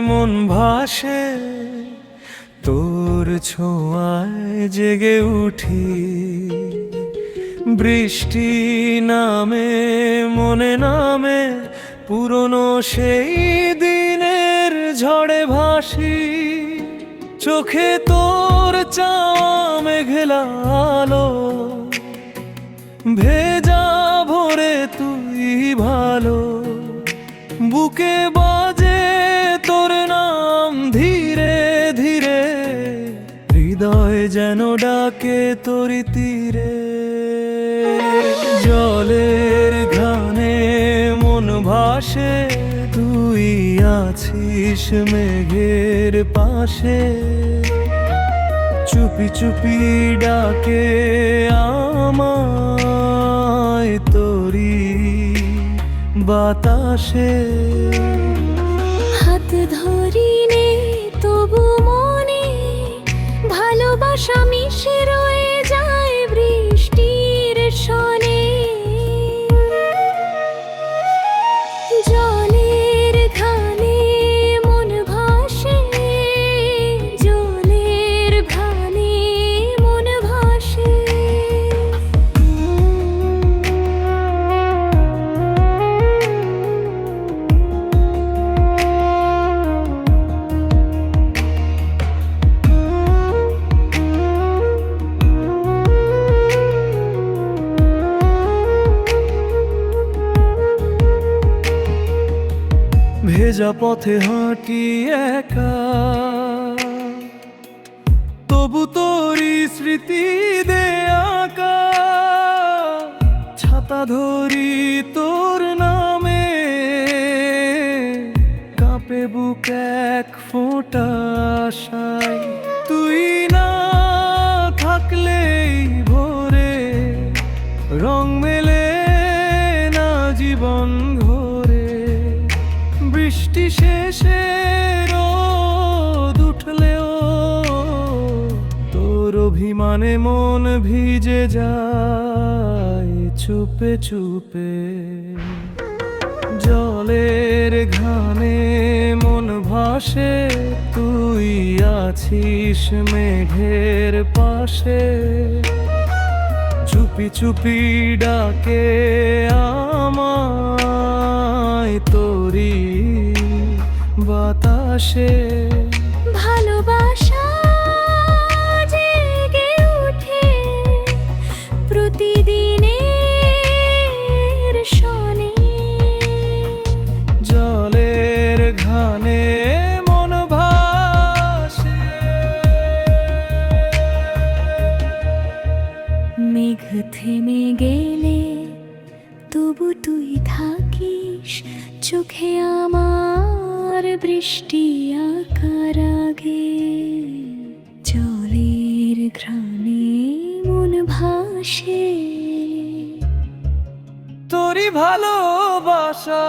মন ভাসে, তোর ছোঁয়ায় জেগে উঠি। বৃষ্টি নামে, মনে নামে, পুরনো সেই দিনের ঝড়ে ভাসি। চোখে তোর চাওয়া মেঘলা ভেজা ভরে তুই ভালো। বুকে বাজে তোর নাম ধীরে ধীরে, হৃদয় যেন ডাকে তোর তীরে। জলের ঘানে মন ভাসে, তুই আছিস মেঘের পাশে। চুপি চুপি ডাকে আমায় বাতাসে। হাত ধরি নে তবু মনে ভেজা পথে হাঁটি একা। তবু তোরি স্মৃতি দে আঁকা। ছাতা ধরি তোর বৃষ্টি শেষে রোদ উঠলেও তোর অভিমানে মন ভিজে যায় চুপে চুপে। জলের ঘানে মন ভাসে, তুই আছিস মেঘের পাশে। চুপি চুপি ডাকে আমায় তোরি বাতাসে। ভালোবাসা জেগে ওঠে প্রতিদিনের শনে। জলের ঘানে মন ভাসে। মেঘ থেমে গেলে তবু তুই থাকিস চোখে আমার বৃষ্টি আকার আগে জলের ঘ্রাণে মন ভাসে। তোরি ভালোবাসা।